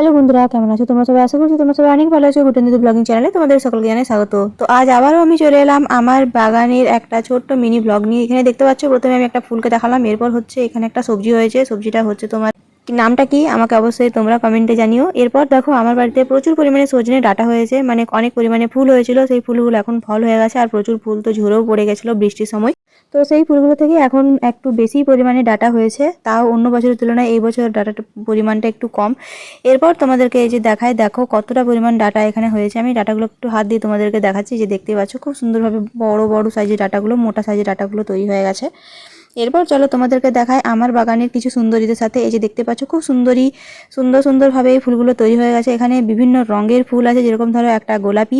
Hello বন্ধুরা, কেমন আছো? তোমরা সবাই আশা করছি তোমরা সবাই অনেক ভালো আছো। গুটেন্দ্র ব্লগিং চ্যানেলে তোমাদের সকলকে জানাই স্বাগত। তো আজ আবারও আমি চলে এলাম আমার বাগানের একটা ছোট্ট মিনি ব্লগ নিয়ে। এখানে দেখতে পাচ্ছ, প্রথমে আমি একটা ফুলকে দেখালাম, এরপর হচ্ছে এখানে একটা সবজি হয়েছে। সবজিটা হচ্ছে তোমার নামটা কি? আমাকে অবশ্যই তোমরা কমেন্টে জানিও। এরপর দেখো, আমার বাড়িতে প্রচুর পরিমাণে সজনে ডাটা হয়েছে। মানে অনেক পরিমাণে ফুল হয়েছিল। সেই ফুলগুলো এখন ফল হয়ে গেছে আর প্রচুর ফুল তো ঝরেও পড়ে গেছিল বৃষ্টির সময়। তো সেই ফুলগুলো থেকে এখন একটু বেশি পরিমাণে ডাটা হয়েছে। তাও অন্য বছরের তুলনায় এই বছর ডাটার পরিমাণটা একটু কম। এরপর তোমাদেরকে এই যে দেখায়, দেখো কতটা পরিমাণ ডাটা এখানে হয়েছে। আমি ডাটাগুলো একটু হাত দিয়ে তোমাদেরকে দেখাচ্ছি। যে দেখতে পাচ্ছ, খুব সুন্দরভাবে বড় বড় সাইজের ডাটাগুলো, মোটা সাইজের ডাটাগুলো তৈরি হয়ে গেছে। এরপর চলো তোমাদেরকে দেখায় আমার বাগানের কিছু সুন্দরীদের সাথে। এই যে দেখতে পাচ্ছ, খুব সুন্দরী, সুন্দর সুন্দরভাবে এই ফুলগুলো তৈরি হয়ে গেছে। এখানে বিভিন্ন রঙের ফুল আছে, যেরকম ধরো একটা গোলাপি,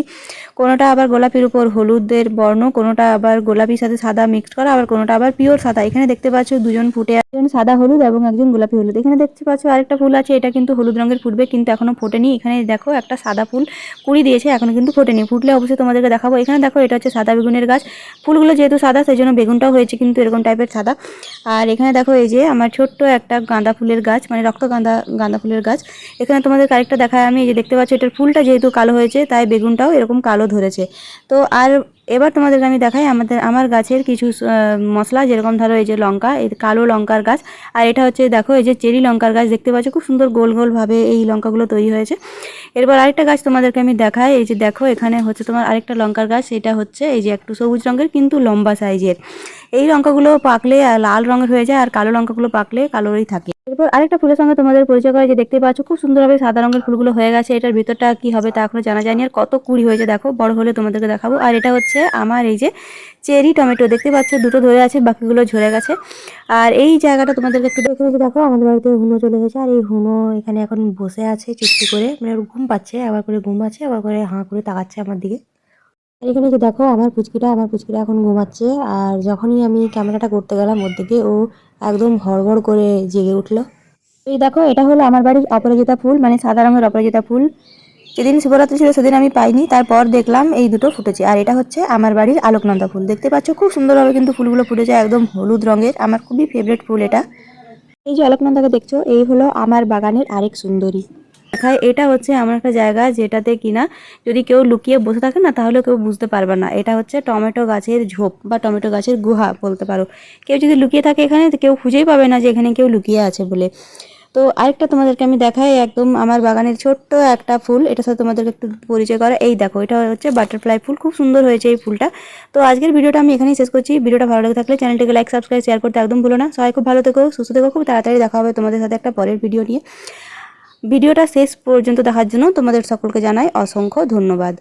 কোনোটা আবার গোলাপির উপর হলুদের বর্ণ, কোনোটা আবার গোলাপির সাথে সাদা মিক্সড করা, আবার কোনোটা আবার পিওর সাদা। এখানে দেখতে পাচ্ছ, দুজন ফুটে একজন সাদা হলুদ এবং একজন গোলাপি হলুদ। এখানে দেখতে পাচ্ছ, আরেকটা ফুল আছে, এটা কিন্তু হলুদ রঙের ফুটবে, কিন্তু এখনও ফোটেনি। এখানে দেখো, একটা সাদা ফুল কুড়ি দিয়েছে, এখনও কিন্তু ফোটেনি। ফুটলে অবশ্যই তোমাদেরকে দেখাবো। এখানে দেখো, এটা হচ্ছে সাদা বেগুনের গাছ। ফুলগুলো যেহেতু সাদা, সেই জন্য বেগুনটাও হয়েছে, কিন্তু এরকম টাইপের সাদা। আর এখানে দেখো এই যে আমার ছোট্ট একটা গাঁদা ফুলের গাছ মানে রক্ত গাঁদা গাঁদা ফুলের গাছ। এখানে তোমাদের আরেকটা দেখায় আমি, এই যে দেখতে পাচ্ছি, এটার ফুলটা যেহেতু কালো হয়েছে, তাই বেগুনটাও এরকম কালো ধরেছে। তো আর এবার তোমাদেরকে আমি দেখাই, আমাদের, আমার গাছের কিছু মশলা, যেরকম ধরো এই যে লঙ্কা, এই কালো লঙ্কার গাছ। আর এটা হচ্ছে, দেখো এই যে চেরি লঙ্কার গাছ, দেখতে পাচ্ছ, খুব সুন্দর গোল গোলভাবে এই লঙ্কাগুলো তৈরি হয়েছে। এরপর আরেকটা গাছ তোমাদেরকে আমি দেখাই, এই যে দেখো এখানে হচ্ছে তোমার আরেকটা লঙ্কার গাছ, এটা হচ্ছে এই যে একটু সবুজ রঙের, কিন্তু লম্বা সাইজের। এই লঙ্কাগুলো পাকলে লাল রঙের হয়ে যায় আর কালো লঙ্কাগুলো পাকলে কালোরই থাকে। এরপর আরেকটা ফুলের সঙ্গে তোমাদের পরিচয় করে যে দেখতে পাচ্ছ, খুব সুন্দরভাবে সাদা রঙের ফুলগুলো হয়ে গেছে। এটার ভিতরটা কি হবে তা এখনও জানা যায়নি। আর কত কুড়ি হয়েছে দেখো, বড় হলে তোমাদেরকে দেখাবো। আর এটা হচ্ছে আমার এই যে চেরি টমেটো, দেখতে পাচ্ছ দুটো ধরে আছে, বাকিগুলো ঝরে গেছে। আর এই জায়গাটা তোমাদেরকে একটু দেখে দেখো, আমাদের বাড়িতে হুনো চলে গেছে আর এই হুনো এখানে এখন বসে আছে, চুপটি করে। মানে ঘুম পাচ্ছে, আবার করে ঘুম আছে, আবার করে হাঁ করে তাকাচ্ছে আমার দিকে। আর এখানে কি দেখো, আমার পুচকিটা আমার পুচকিটা এখন ঘুমাচ্ছে। আর যখনই আমি ক্যামেরাটা করতে গেলাম ওর দিকে, ও একদম হড়বড় করে জেগে উঠল। এই দেখো, এটা হলো আমার বাড়ির অপরাজিতা ফুল মানে সাদা রঙের অপরাজিতা ফুল। যেদিন শিবরাত্রি ছিল, সেদিন আমি পাইনি। তারপর দেখলাম এই দুটো ফুটেছে। আর এটা হচ্ছে আমার বাড়ির আলোকনন্দা ফুল। দেখতে পাচ্ছ, খুব সুন্দরভাবে কিন্তু ফুলগুলো ফুটেছে, একদম হলুদ রঙের। আমার খুবই ফেভারিট ফুল এটা। এই যে আলোকনন্দাকে দেখছ, এই হলো আমার বাগানের আরেক সুন্দরী। দেখায়, এটা হচ্ছে এমন একটা জায়গা যেটাতে কিনা যদি কেউ লুকিয়ে বসে থাকে না তাহলে কেউ বুঝতে পারবে না। এটা হচ্ছে টমেটো গাছের ঝোপ বা টমেটো গাছের গুহা বলতে পারো। কেউ যদি লুকিয়ে থাকে এখানে কেউ খুঁজেই পাবে না যে এখানে কেউ লুকিয়ে আছে বলে। তো আরেকটা তোমাদেরকে আমি দেখাই, একদম আমার বাগানের ছোট্ট একটা ফুল। এটা সাথে তোমাদেরকে একটু পরিচয় করা, এই দেখো, এটা হচ্ছে বাটারফ্লাই ফুল। খুব সুন্দর হয়েছে এই ফুলটা। তো আজকের ভিডিওটা আমি এখানেই শেষ করছি। ভিডিওটা ভালো লাগে থাকলে চ্যানেলটিকে লাইক, সাবস্ক্রাইব, শেয়ার করতে একদম ভুলো না। সবাই খুব ভালো থেকো, সুস্থ থেকো, খুব তাড়াতাড়ি দেখা হবে তোমাদের সাথে একটা পরের ভিডিও নিয়ে। ভিডিওটা শেষ পর্যন্ত দেখার জন্য তোমাদের সকলকে জানাই অসংখ্য ধন্যবাদ।